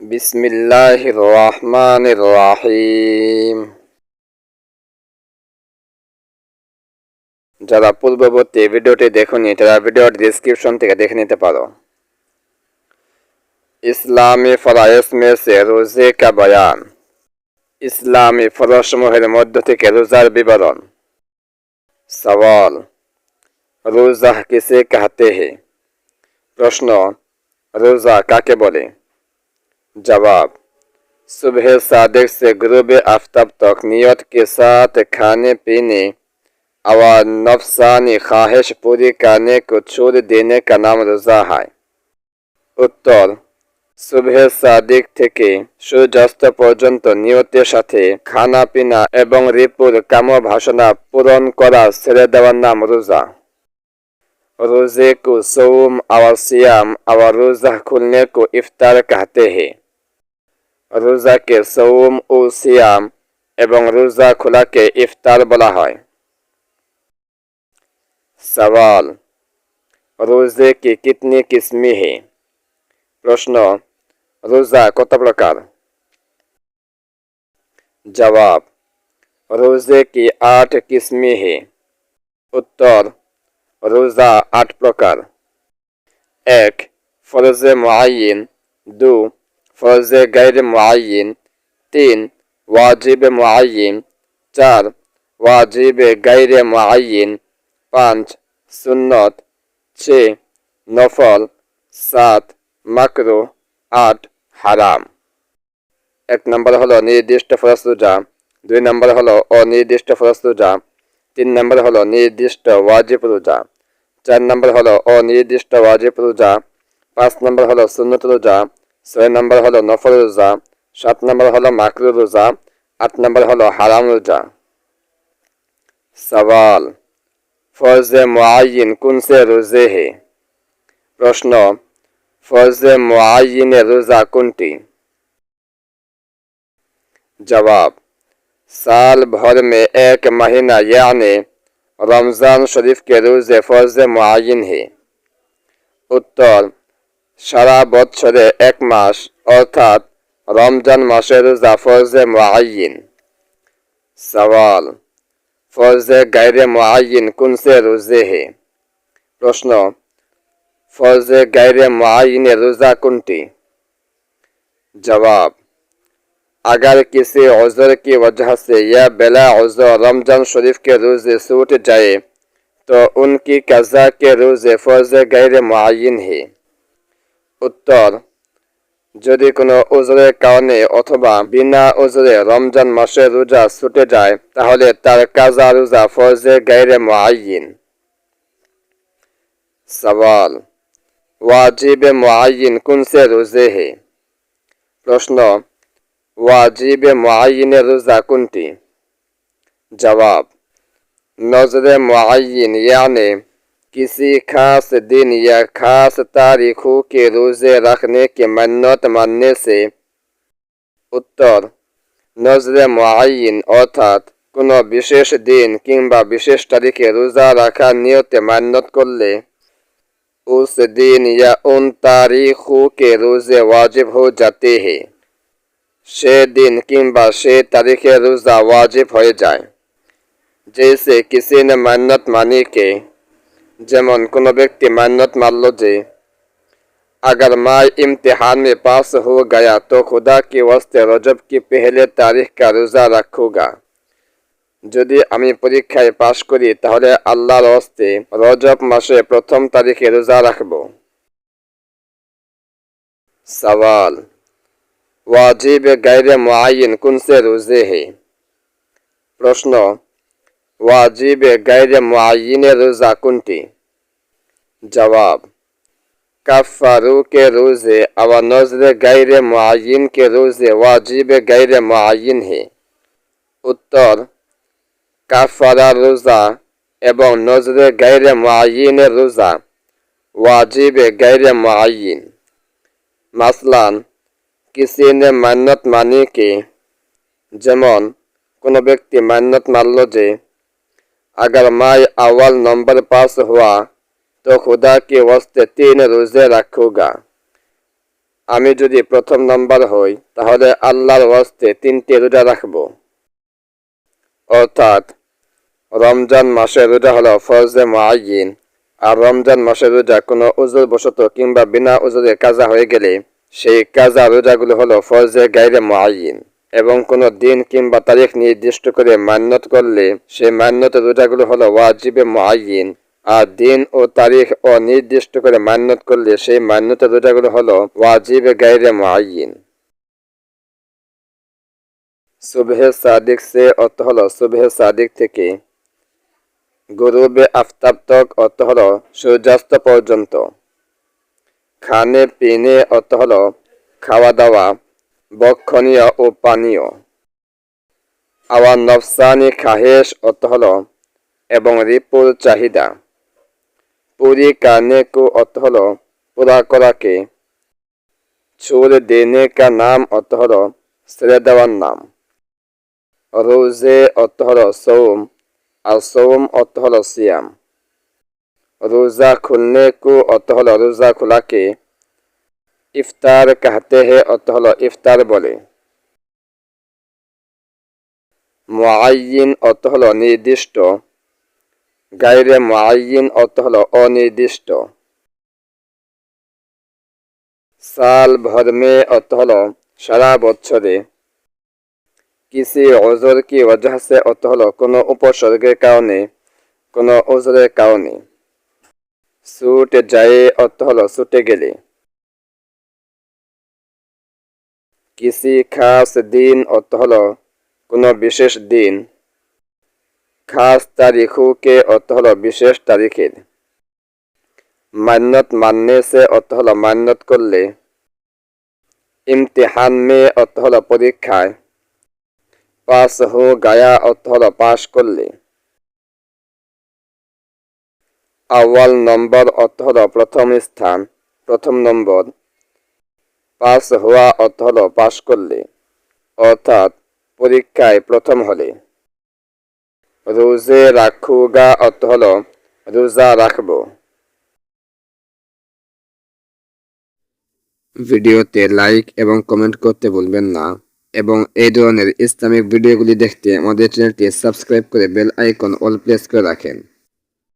بسم الله الرحمن الرحيم যারা পূর্ববর্তী ভিডিওটি দেখুনি তারা ভিডিওর ডিসক্রিপশন থেকে দেখে নিতে পারো। ইসলামী ফরাইস মেসে রোজে কা বয়ান। ইসলামী ফরসমূহের মধ্য থেকে রোজার বিবরণ। সওয়াল, রোজা কিসে কাহতে হে? প্রশ্ন, রোজা কাকে বলে? जवाब सुबह सादिक से गुरूब आफ्ताब तक नियत के साथ खाने पीने और नफसानी ख्वाहिश पूरी करने को छोड़ देने का नाम रोज़ा है উত্তর সুবহে সাদিক থেকে সূর্যাস্ত পর্যন্ত নিয়তের সাথে খানা পিনা এবং রিপুর কাম ভাষণা পূরণ করা ছেড়ে দেওয়ার নাম রোজা रोजे को सोम और सियाम और रोजा खुलने को इफ्तार कहते हैं রোজাকে সৌম ও সিয়াম এবং রোজা খোলাকে ইফতার বলা হয়। সওয়াল, রোজে কি কিতনি কিসমি হে প্রশ্ন, রোজা কত প্রকার? জবাব, রোজে কি আট কিসমি হে উত্তর, রোজা আট প্রকার। এক, ফরজে মুআইন দু ফরজে গাইর মুআইন তিন ওয়াজিব মুআইন চার ওয়াজিব গাইরে মুআইন পাঁচ সুন্নত ছয় নফল সাত মাকরু আট হারাম এক নম্বর হলো নির্দিষ্ট ফরজ রোজা দুই নম্বর হলো অনির্দিষ্ট ফরজ রোজা তিন নম্বর হলো নির্দিষ্ট ওয়াজিব রোজা চার নম্বর হলো অনির্দিষ্ট ওয়াজিব রোজা পাঁচ নম্বর হলো সুন্নত রোজা ছয় নম্বর হলো নফল রোজা সাত নম্বর হলো মাকরু রোজা আট নম্বর হলো হারাম রোজা সওয়াল ফরজে মুআইন কোন সে রোজে হে প্রশ্ন ফরজে মুআইনে রোজা কোনটি जवाब साल भर में एक महीना यानी रमज़ान शरीफ के रोज़े फ़र्ज मुआयन है उत्तर সারা বছরে এক মাস অর্থাৎ রমজান মাসের রোজা ফরজে মুআইন সওয়াল ফরজে গাইরে মুআইন কোন সে রোজে হে প্রশ্ন ফরজে গাইরে মুআইনের রোজা কোনটি जवाब अगर किसी उज़र की वजह से या बिला उज़र रमजान शरीफ के रोज़े छूट जाए तो उनकी कज़ा के रोज़े फ़र्ज़ गैर मुआयन है উত্তর। যদি কোনো ওজরের কারণে অথবা বিনা ওজরে রমজান মাসের রোজা ছুটে যায়, তাহলে তার কাজা রোজা ফরজে গাইরে মুআইন সওয়াল, ওয়াজিবে মুআইন কোন সে রোজে হে? প্রশ্ন, ওয়াজিবে মুআইনের রোজা কোনটি? জবাব, নজরে মুআইন ইয়ানে किसी खास दिन या खास तारीखों के रोज़े रखने की मन्नत मानने से উত্তর নজরে মুআইন অর্থাৎ কোনো বিশেষ দিন কিংবা বিশেষ তারিখে রোজা রাখার নিয়তে মান্যত করলে उस दिन या उन तारीखों के रोज़े वाजिब हो जाते हैं সে দিন কিংবা সে তারিখে রোজা ওয়াজিব হয়ে যায় जैसे किसी ने मन्नत मानी के যেমন কোনো ব্যক্তি মান্যত মানল যে अगर मैं इम्तिहान में पास हो गया तो खुदा के वास्ते रजब की पहले तारीख का रोज़ा रखूँगा যদি আমি পরীক্ষায় পাশ করি তাহলে আল্লাহর হস্তে রজব মাসে প্রথম তারিখে রোজা রাখব সওয়াল ওয়াজিব গাইরে মুআইন কোন সে রোজে হে প্রশ্ন ওয়াজিব গাইরে মুআইনের রোজা কোনটি जवाब कफ़ारू के रोज़े और नजर गैर मुआन के रोज़े वाजिब गैर मुआन है উত্তর কাফারা রোজা এবং নজরে গাইরে মুআইনের রোজা ওয়াজিবে গাইরে মুআইন মাসলান কিসি নে মান্নত মানি কে যেমন কোনো ব্যক্তি মান্নত মানল যে अगर मैं अव्वल नंबर पास हुआ তো খোদা কে ওয়াস্তে তিন রোজে রাখুগা আমি যদি প্রথম নম্বর হই, তাহলে আল্লাহর ওয়াস্তে তিনটি রোজা রাখব। অর্থাৎ, রমজান মাসের রোজা হলো ফরজে মাইন আর রমজান মাসের রোজা কোনো উজুর বশত কিংবা বিনা উজুরে কাজা হয়ে গেলে, সেই কাজা রোজাগুলো হলো ফরজে গাইরে মাইন এবং কোনো দিন কিংবা তারিখ নির্দিষ্ট করে মান্যত করলে, সেই মান্যত রোজাগুলো হলো ওয়াজিবে মাইন আর দিন ও তারিখ অনির্দিষ্ট করে মান্যত করলে সেই মান্যত রোজাগুলো হলো ওয়াজিবে গাইরে মুআয়্যিন সুবহে সাদিক সে অর্থ হলো সুবহে সাদিক থেকে। গরুবে আফতাব তক অর্থ হলো সূর্যাস্ত পর্যন্ত। খানে পিনে অর্থ হলো খাওয়া দাওয়া বক্ষণীয় ও পানীয়। আওয়ার নফসানি খাহেশ অর্থ হলো এবং রিপুর চাহিদা। পুরি কানে কু অর্থ হলো পুরা করাকে ছুর দেনে কা নাম অর্থ হলো দেওয়ার নাম রোজে অর্থ হলো সৌম আর সৌম অর্থ হলো সিয়াম রোজা খুলনে কু অর্থ হলো রোজা খোলাকে ইফতার কাহতে হে অর্থ হলো ইফতার বলে মুআয়্যিন অর্থ হলো নির্দিষ্ট গাইরে মুআয়্যিন অর্থ হলো অনির্দিষ্ট। সাল ভরমে অর্থ হলো সারা বছরে। কিসি অজর কি ওয়াজাহ সে অর্থ হলো কোনো উপসর্গের কারণে, কোনো ওজরের কারণে। ছুটে যায় অর্থ হলো ছুটে গেলে। কিসি খাস দিন অর্থ হলো কোনো বিশেষ দিন। খাস তারিখকে অর্থ হলো বিশেষ তারিখের? মান্যত মাননে সে অর্থ হলো মান্যত করলে। ইমতিহান মে অর্থ হলো পরীক্ষায়। পাস হো গায়া অর্থ হলো পাশ করলে। আওয়াল নম্বর অর্থ হলো প্রথম স্থান, প্রথম নম্বর। পাস হওয়া অর্থ হলো পাশ করলে। অর্থাৎ পরীক্ষায় প্রথম হলে। রোজে রাখুগা অর্থ হলো রোজা রাখব। ভিডিওতে লাইক এবং কমেন্ট করতে ভুলবেন না এবং এই ধরনের ইসলামিক ভিডিওগুলি দেখতে আমাদের চ্যানেলটি সাবস্ক্রাইব করে বেল আইকন অল প্রেস করে রাখেন।